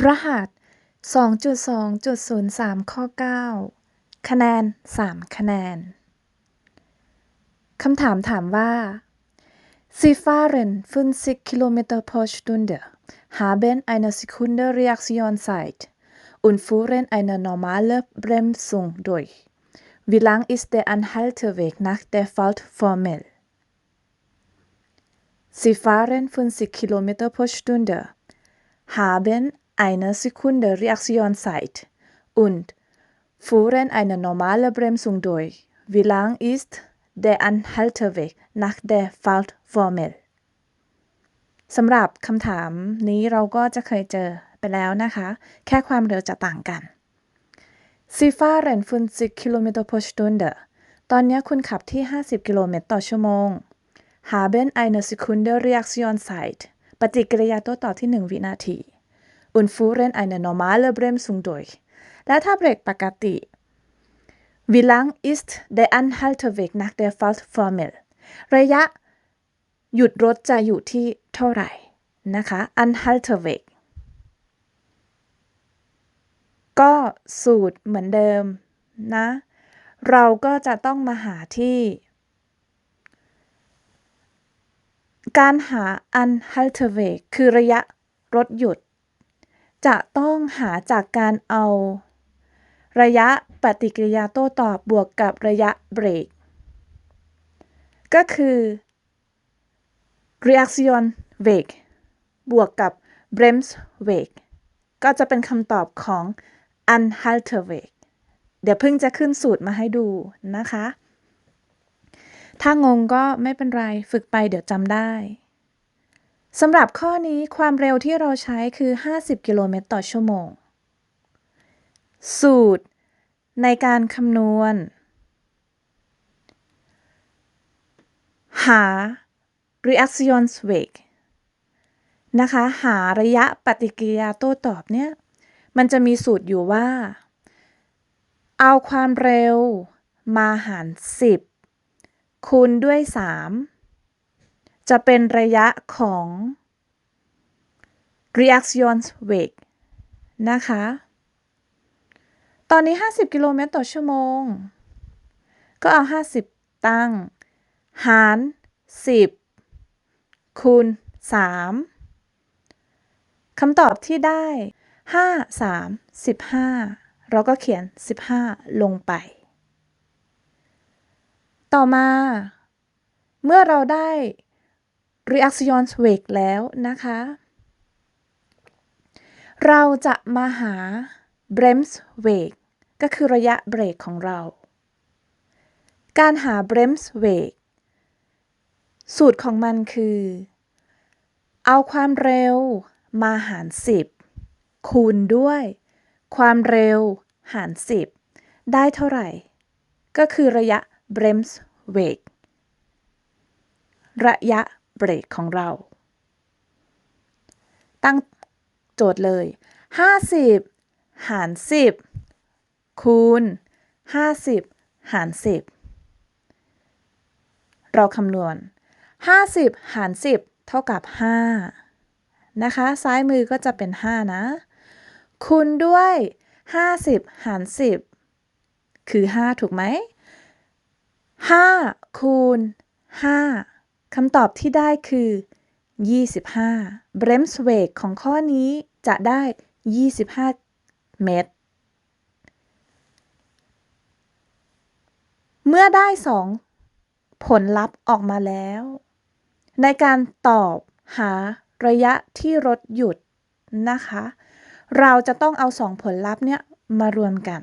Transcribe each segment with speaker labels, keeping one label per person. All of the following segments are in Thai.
Speaker 1: รหัส 2.2.03 ข้อ 9 คะแนน 3 คะแนน คำถามถามว่า Sie fahren 50 km pro Stunde, haben eine Sekunde Reaktionszeit und führen eine normale Bremsung durch. Wie lang ist der Anhalteweg nach der Fahrtformel? Sie fahren 50 km pro Stunde, haben eine Sekunde Reaktionszeit und führen eine normale Bremsung durch. Wie lang ist der Anhalteweg nach der Fahrtformel? สำหรับคำถามนี้เราก็จะเคยเจอไปแล้วนะคะ แค่ความเร็วจะต่างกัน Sie fahren 50 km pro Stunde ตอนนี้คุณขับที่ 50 กิโลเมตรต่อชั่วโมง haben eine Sekunde Reaktionszeit ปฏิกิริยาโต้ตอบที่ 1 วินาที und führen eine normale Bremsung durch และถ้าเบรกปกติ Wie lang ist der Anhalteweg nach der Fahrtformel ระยะ หยุดรถจะอยู่ที่เท่าไหร่นะคะ Anhalteweg ก็สูตรเหมือนเดิมนะ เราก็จะต้องมาหาที่ การหา Anhalteweg คือระยะรถหยุด จะต้องหาจากการเอา ระยะปฏิกิริยาโต้ตอบบวกกับระยะเบรก ก็คือ reaction Weg บวกกับ Brems Weg ก็จะเป็นคำตอบของ Anhalteweg เดี๋ยวเพิ่งจะขึ้นสูตรมาให้ดูนะคะ ถ้างงก็ไม่เป็นไร ฝึกไปเดี๋ยวจำได้ สำหรับข้อนี้ความเร็วที่เราใช้คือ 50 กิโลเมตรต่อชั่วโมง สูตร ในการคำนวณ หา reactionsweg นะคะ หาระยะปฏิกิริยาโต้ตอบเนี่ย มันจะมีสูตรอยู่ว่า เอาความเร็วมาหาร 10 คูณด้วย 3 จะเป็นระยะของ reactionsweg นะคะ ตอนนี้ 50 กิโลเมตรต่อชั่วโมง ก็เอา 50 ตั้ง หาร 10 คูณ 3 คำตอบที่ได้ 5 3 15 เราก็เขียน 15 ลงไป ต่อมา เมื่อเราได้ reactionsweg แล้วนะคะ เราจะมาหา Bremsweg ก็คือระยะเบรกของเรา การหา Bremsweg สูตรของมันคือ เอาความเร็วมาหาร 10 คูณด้วย ความเร็วหาร 10 ได้เท่าไหร่ ก็คือระยะ Bremsweg ระยะ เบรกของเรา ตั้งโจทย์เลย 50 หาร 10 คูณ 50 หาร 10 เราคำนวณ 50 หาร 10 เท่ากับ 5 นะคะ ซ้ายมือก็จะเป็น 5 นะ คูณด้วย 50 หาร 10 คือ 5 ถูกไหม 5 คูณ 5 คำตอบที่ได้คือ 25 Bremsweg ของข้อนี้จะได้ 25 เมตร เมื่อได้ 2 ผลลัพธ์ออกมาแล้ว ในการตอบหาระยะที่รถหยุดนะคะ เราจะต้องเอา 2 ผลลัพธ์เนี้ยมารวมกัน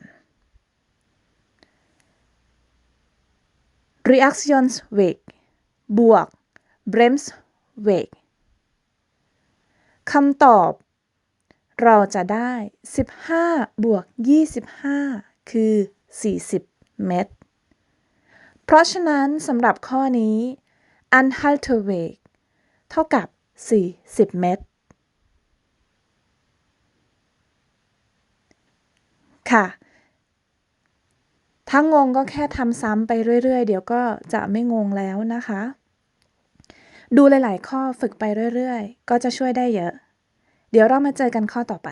Speaker 1: Reactionsweg บวก Bremsweg คำตอบ เราจะได้ 15 บวก 25 คือ 40 เมตร เพราะฉะนั้นสำหรับข้อนี้ Anhalteweg เท่ากับ 40 เมตร ค่ะ ถ้างงก็แค่ทำซ้ำไปเรื่อย ๆ เดี๋ยวก็จะไม่งงแล้วนะคะ ดูหลาย ๆ ข้อฝึกไปเรื่อย ๆ ก็จะช่วยได้เยอะ เดี๋ยวเรามาเจอกันข้อต่อไป